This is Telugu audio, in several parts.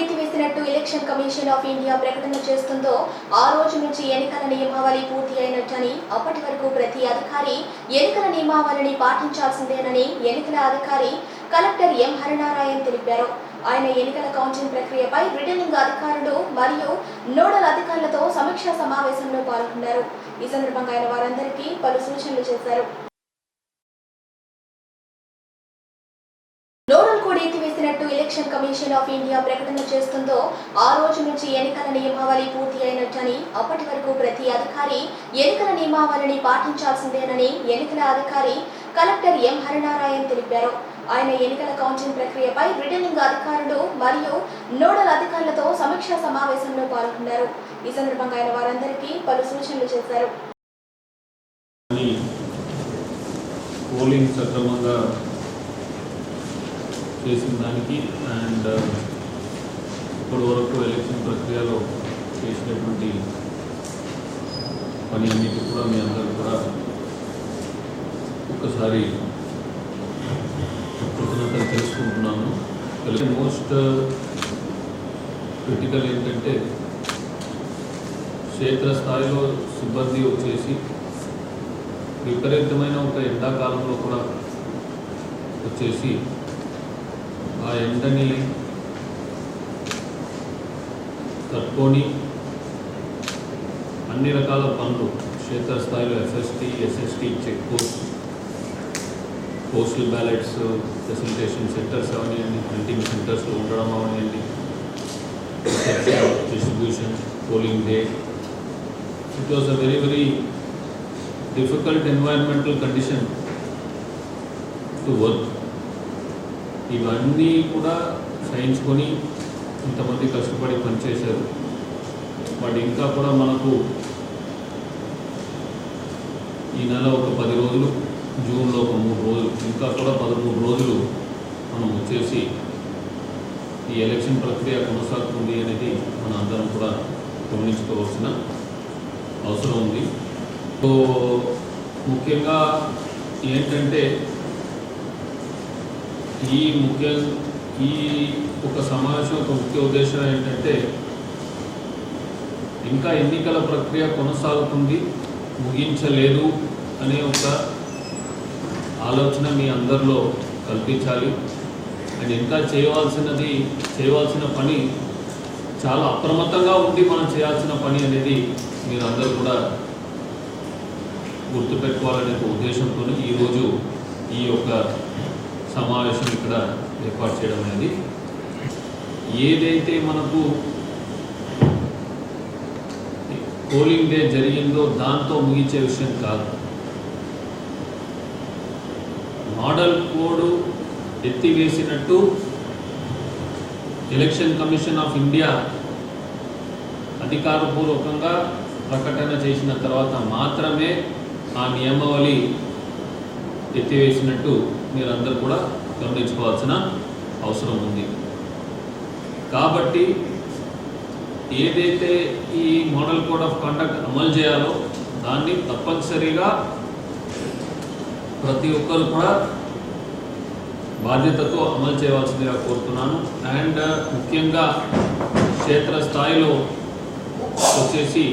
ఎత్తివేసినట్టు ఎలక్షన్ కమిషన్ ఆఫ్ ఇండియా ప్రకటన చేస్తుందో ఆ రోజు నుంచి ఎన్నికల నియమావళి పూర్తి అయినట్టని అప్పటి వరకు ప్రతి అధికారి ఎన్నికల నియమావళిని పాటించాల్సిందేనని ఎన్నికల అధికారి కలెక్టర్ ఎం హరినారాయణ్ తెలిపారు. ఆయన ఎన్నికల కౌంటింగ్ ప్రక్రియపై రిటర్నింగ్ అధికారులు మరియు నోడల్ అధికారులతో సమీక్షా సమావేశంలో పాల్గొన్నారు. ఈ సందర్భంగా ఆయన వారందరికీ పలు సూచనలు చేశారు. కమిషన్ ఆఫ్ ఇండియా ప్రకటన చేస్తుందో ఆ రోజు నుంచి ఎన్నికల నియమావళి పూర్తి అయినట్టని అప్పటి వరకు ప్రతి అధికారి ఎన్నికల నియమావళిని పాటించాల్సిందేనని ఎన్నికల అధికారి కలెక్టర్ ఎం హరినారాయణ్ తెలిపారు. ఆయన ఎన్నికల కౌంటింగ్ ప్రక్రియపై రిటర్నింగ్ అధికారులు మరియు నోడల్ అధికారులతో సమీక్షా సమావేశంలో పాల్గొన్నారు. ఈ సందర్భంగా ఆయన వారందరికీ పలు సూచనలు చేశారు. పోలింగ్ సక్రమంగా చేసిన దానికి అండ్ um, ఇప్పటి వరకు ఎలక్షన్ ప్రక్రియలో చేసినటువంటి పని అన్నిటి కూడా మీ అందరూ కూడా ఒక్కసారి కృతజ్ఞతలు తెలుసుకుంటున్నాను. మోస్ట్ క్రిటికల్ uh, ఏంటంటే క్షేత్రస్థాయిలో సిబ్బంది వచ్చేసి విపరీతమైన ఒక ఎండాకాలంలో కూడా వచ్చేసి ఆ ఎండని తట్టుకొని అన్ని రకాల పనులు క్షేత్రస్థాయిలో FST SST check post postal ballots facilitation centres అవనివ్వండి ప్రింటింగ్ సెంటర్స్లో ఉండడం అవనివ్వండి distribution polling day. It was a very very difficult environmental condition to work ఇవన్నీ కూడా సహించుకొని ఇంతమంది కష్టపడి పనిచేశారు. బట్ ఇంకా కూడా మనకు ఈ నెల ఒక పది రోజులు జూన్లో ఒక మూడు రోజులు ఇంకా కూడా పదమూడు రోజులు మనం వచ్చేసి ఈ ఎలక్షన్ ప్రక్రియ కొనసాగుతుంది అనేది మన అందరం కూడా గమనించుకోవాల్సిన అవసరం ఉంది. సో ముఖ్యంగా ఏంటంటే ఈ ముఖ్య ఈ ఒక సమావేశం ఒక ముఖ్య ఉద్దేశం ఏంటంటే ఇంకా ఎన్నికల ప్రక్రియ కొనసాగుతుంది ముగించలేదు అనే ఒక ఆలోచన మీ అందరిలో కల్పించాలి. అండ్ ఇంకా చేయవలసినది చేయవలసిన పని చాలా అప్రమత్తంగా ఉండి మనం చేయాల్సిన పని అనేది మీరు అందరూ కూడా గుర్తుపెట్టుకోవాలనే ఒక ఉద్దేశంతో ఈరోజు ఈ యొక్క సమావేశం ఇక్కడ ఏర్పాటు చేయడం అనేది. ఏదైతే మనకు పోలింగ్ డే జరిగిందో దాంతో ముగించే విషయం కాదు. మోడల్ కోడ్ ఎత్తివేసినట్టు ఎలక్షన్ కమిషన్ ఆఫ్ ఇండియా అధికారపూర్వకంగా ప్రకటన చేసిన తర్వాత మాత్రమే ఆ నియమావళి ఎత్తివేసినట్టు మీరందరూ కూడా గమనించుకోవాల్సిన అవసరం ఉంది. కాబట్టి ఏదైతే ఈ మోడల్ కోడ్ ఆఫ్ కండక్ట్ అమలు చేయాలో దాన్ని తప్పనిసరిగా ప్రతి ఒక్కరు కూడా బాధ్యతతో అమలు చేయవలసిందిగా కోరుతున్నాను. అండ్ ముఖ్యంగా క్షేత్ర స్థాయిలో వచ్చేసి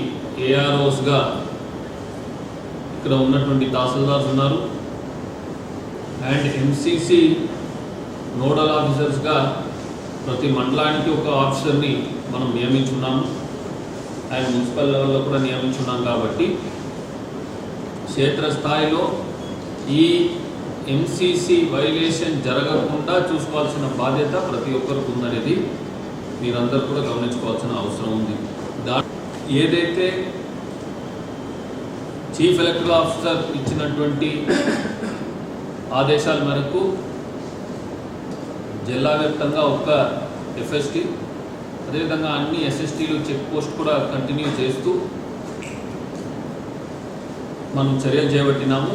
ఏఆర్ఓస్గా ఇక్కడ ఉన్నటువంటి తహసీల్దార్స్ ఉన్నారు. అండ్ ఎంసీసీ నోడల్ ఆఫీసర్స్గా ప్రతి మండలానికి ఒక ఆఫీసర్ని మనం నియమించున్నాము. అండ్ మున్సిపల్ లెవెల్లో కూడా నియమించున్నాం కాబట్టి క్షేత్రస్థాయిలో ఈ ఎంసీసీ వైలేషన్ జరగకుండా చూసుకోవాల్సిన బాధ్యత ప్రతి ఒక్కరికి ఉందనేది మీరందరూ కూడా గమనించుకోవాల్సిన అవసరం ఉంది. దా ఏదైతే చీఫ్ ఎలక్టరల్ ఆఫీసర్ ఇచ్చినటువంటి ఆదేశాల మేరకు జిల్లా వ్యాప్తంగా ఒక్క ఎఫ్ఎస్టీ అదేవిధంగా అన్ని ఎస్ఎస్టీలు చెక్ పోస్ట్ కూడా కంటిన్యూ చేస్తూ మనం చర్యలు చేపట్టినాము.